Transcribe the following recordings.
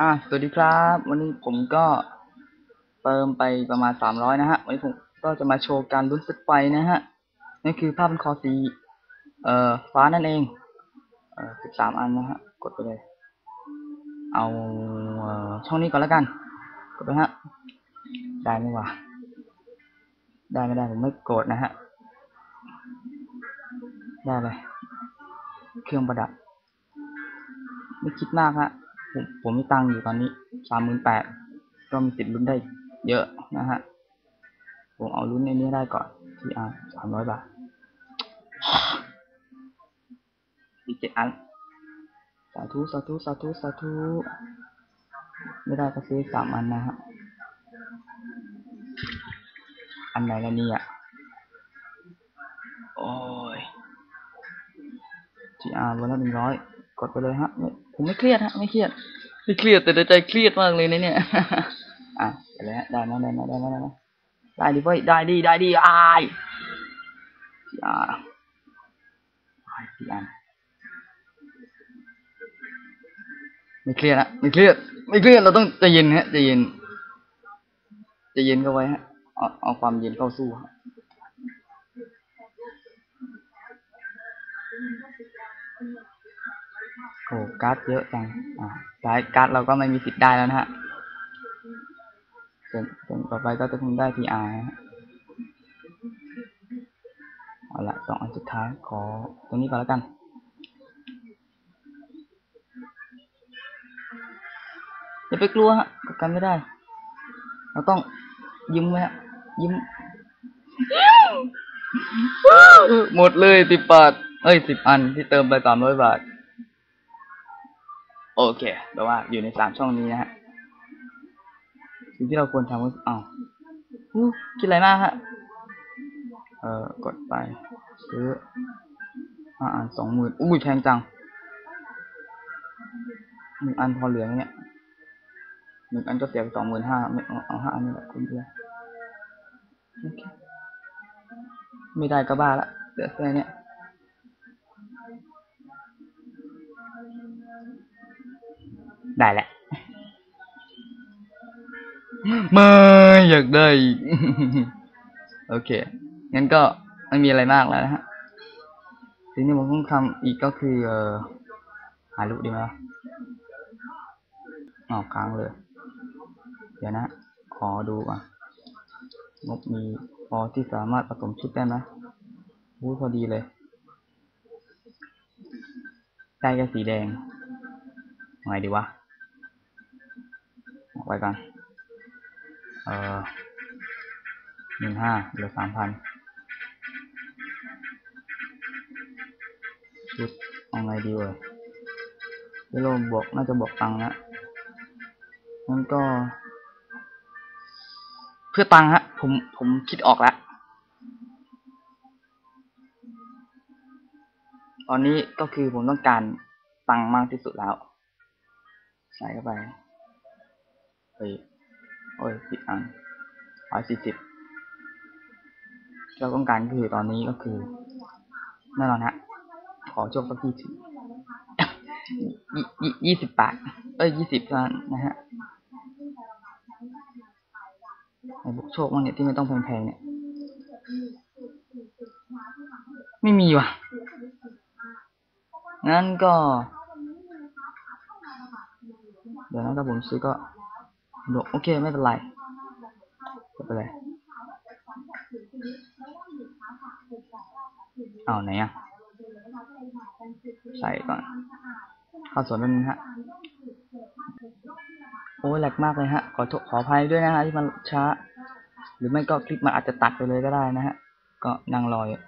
อ่าสวัสดีครับ วันนี้ผมก็เติมไปประมาณสามร้อยนะฮะ วันนี้ผมก็จะมาโชว์การลุ้นสไฟนะฮะนั่คือภาพเป็นคอสี เอ่อ ฟ้านั่นเอง เอ่อสิบสามอันนะฮะ กดไปเลย เอาเอ่อช่องนี้ก่อนแล้วกัน กดไปฮะ ได้ไหมวะ ได้ไม่ได้ผมไม่กดนะฮะ ได้เลย เครื่องประดับ ไม่คิดมากฮะ ผมผมมีตังค์อยู่ตอนนี้สามหมื่นแปดก็มีสิทธิ์ลุ้นได้เยอะนะฮะ ผมเอาลุ้นในนี้ได้ก่อนที่อาสามร้อยบาทอีกเจ็ดอันสาธุสาธุสาธุสาธุไม่ได้ก็ซื้อสามอันนะฮะ อันไหนละเนี่ยโอ้ยทีอาร์วันละหนึ่งร้อยกดไปเลยฮะ ผมไม่เครียดฮะ ไม่เครียด ไม่เครียดแต่ในใจเครียดมากเลยนะเนี่ย อะไปเลยฮะได้ไหมได้ไหมได้ไหมได้ไหมได้ดิเว้ยได้ดิได้ดิอายทีอาร์ทีอาร์ไม่เครียดฮะไม่เครียด ไม่เครียดเราต้องใจเย็นฮะใจเย็นใจเย็นเข้าไว้ฮะเอาเอาความเย็นเข้าสู้ฮะ โอ้การ์ดเยอะจัง อ่าได้การ์ดเราก็ไม่มีสิทธิ์ได้แล้วนะฮะส่วนส่วนต่อไปก็จะคงได้ทีอาร์เอาละสองอันสุดท้ายขอตรงนี้ก่อนแล้วกันอย่าไปกลัวฮะประกันไม่ได้ เราต้องยิ้มไหมฮะยิ้มหมดเลยสิบบาท เอ้ยสิบอันที่เติมไปสามร้อยบาท โอเคแปลว่าอยู่ในสามช่องนี้นะฮะสิ่งที่เราควรทำก็อ้าวคิดอะไรมากฮะเอ่อกดไปซื้อห้าอันสองหมื่นอุ้ยแพงจังหนึ่งอันพอเหลือเนี่ยหนึ่งอันก็เสียไปสองหมื่นห้าไม่เอาเอาห้าอันนี่แหละคุณเดียวโอไม่ได้ก็บ้าละเหลือแค่เนี้ย ได้แหละไม่อยากได้อีกโอเค งั้นก็ไม่มีอะไรมากแล้วนะฮะสิ่งที่ผมต้องทำอีกก็คือเอ่อหาลูกดีไหมวะออกค้างเลย เดี๋ยวนะ ขอดูอะงบมีพอที่สามารถผสมชุดได้ไหมอู้พอดีเลยได้แค่สีแดงไงดีวะ ออกไปกันเออหนึ่งห้าเหลือสามพันชุดเอาไงดีเว้ยเดี๋ยวเราบวกน่าจะบวกตังค์นะงั้นก็ เพื่อตังค์ฮะ ผมผมคิดออกแล้วตอนนี้ก็คือผมต้องการตังค์มากที่สุดแล้ว ใส่เข้าไป เฮ้ยโอ้ยผิดอันร้อยสี่สิบเราต้องการคือตอนนี้ก็คือแน่นอนฮะขอโชคสักยี่สิยี่ยี่ยี่สิบบาท เอ้ยยี่สิบเท่านนนะฮะไอ้บุกโชคมั่งเนี่ยที่ไม่ต้องแพงๆเนี่ย ไม่มีว่ะ งั้นก็ เดี๋ยวนะถ้าผมซื้อก็ โอเคไม่เป็นไรไม่เป็นไรเอาไหนอะใส่ก่อนเข้าสวนนิดนึงฮะโอ้ยแหลกมากเลยฮะ ขอโทษขออภัยด้วยนะฮะที่มันช้า หรือไม่ก็คลิปมันอาจจะตัดไปเลยก็ได้นะฮะ ก็นั่งรออยู่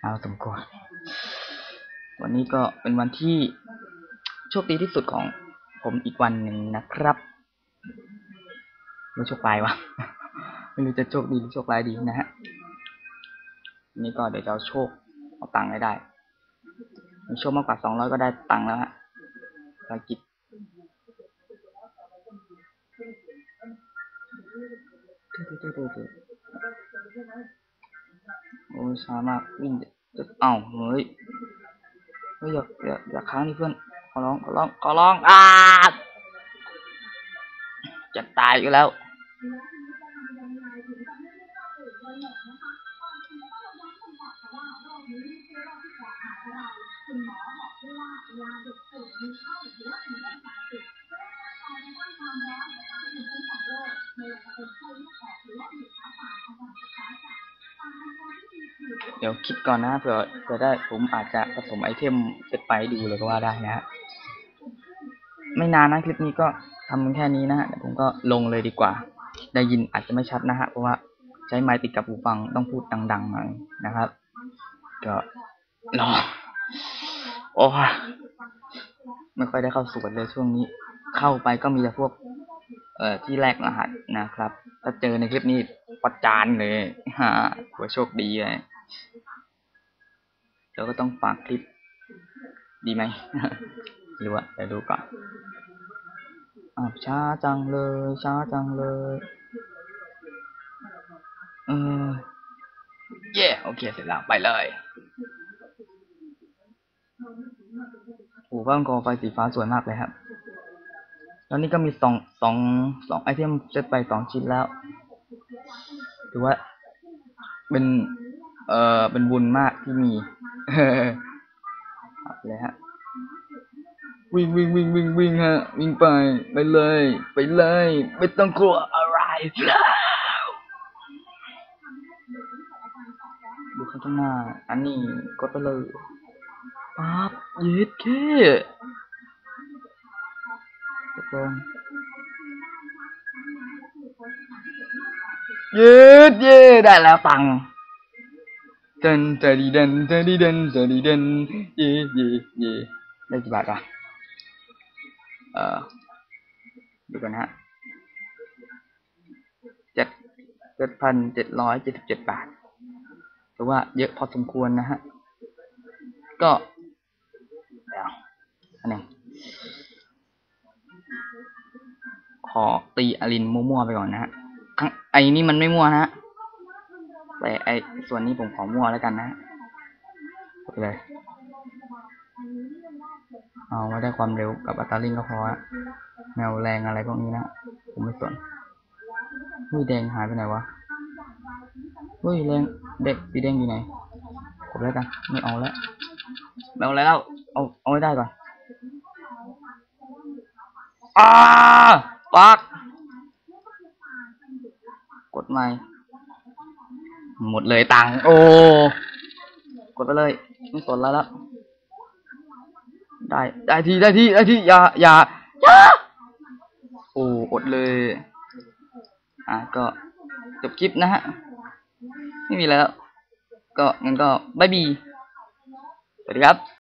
เอาสมควรวันนี้ก็เป็นวันที่โชคดีที่สุดของผมอีกวันหนึ่งนะครับ ไม่โชคร้ายวะไม่รู้จะโชคดีหรือโชคร้ายดีนะฮะนี่ก็เดี๋ยวจะเอาโชคเอาตังค์ให้ได้มีโชคมากกว่าสองร้อยก็ได้ตังค์แล้วฮะภารกิจโอ้ช้ามากวิ่งจะเอ้าเฮ้ยเฮ้ยอย่าอย่าอย่าค้างนี่เพื่อนขอร้องขอร้องขอร้องอ่าายอยู่แล้ว เดี๋ยวคิดก่อนนะเผื่อเผื่อได้ผมอาจจะผสมไอเทมเซตไปดูเลยก็ว่าได้นะฮะไม่นานนะคลิปนี้ก็ ทำกันแค่นี้นะฮะเดี๋ยวผมก็ลงเลยดีกว่า ได้ยินอาจจะไม่ชัดนะฮะเพราะว่าใช้ไมค์ติดกับหูฟังต้องพูดดังๆหน่อยนะครับ ก็รอโอ้ไม่ค่อยได้เข้าสวนเลยช่วงนี้ เข้าไปก็มีแต่พวก เอ่อที่แรกรหัสนะครับ ถ้าเจอในคลิปนี้ประจานเลยฮะหัวโชคดีเลยแล้วก็ต้องฝากคลิป ดีไหมหรือว่าเดี๋ยวดูก่อน อาวช้าจังเลย ช้าจังเลยเออเย่โอเคเสร็จแล้วไปเลยโอ้บ้านกอไฟสีฟ้าสวยมากเลยครับ แล้วนี่ก็มีสองสองสองไอเทมเซตไปสองชิ้นแล้วถือว่า เป็น เอ่อเป็นบุญมากที่มีเอาเลยฮะ วิ่งวิ่งวิ่งวิ่งวิ่งฮะวิ่งไปไปเลย ไปเลย ไม่ต้องกลัวอะไรดูข้างหน้า อันนี้กดไปเลยปั๊บเย็ดแค่ตกลงเย็ดเย่ได้แล้วตังค์เดินเจดีเดินเจดีเดินเดีเดินเย่เย่เย่ได้กี่บาทอะ เอ่อดูกันฮะเจ็ดเจ็ดพันเจ็ดร้อยเจ็ดสิบเจ็ดบาทถือว่าเยอะพอสมควรนะฮะ ก็เดี๋ยวอันหนึ่งขอตีอลินมั่วๆไปก่อนนะฮะไอ้นี่มันไม่มั่วนะฮะแต่ไอ้ส่วนนี้ผมขอมั่วแล้วกันนะไปเลย เอาไว้ได้ความเร็วกับอัตราลิงก็พอฮะแนวแรงอะไรพวกนี้นะผมไม่สนเฮ้ยแดงหายไปไหนวะเฮ้ยแรงเด็กสีแดงอยู่ไหนกดแล้วกันไม่เอาแล้วไม่เอาแล้วเอาเอาไว้ได้ก่อนอ้าปักกดใหม่หมดเลยตังโอ้กดไปเลยไม่สนแล้วละ ได้ได้ทีได้ทีได้ทีอย่าอย่าอย่าโอ้อดเลย อะก็จบคลิปนะฮะ ไม่มีแล้ว ก็งั้นก็บายบีสวัสดีครับ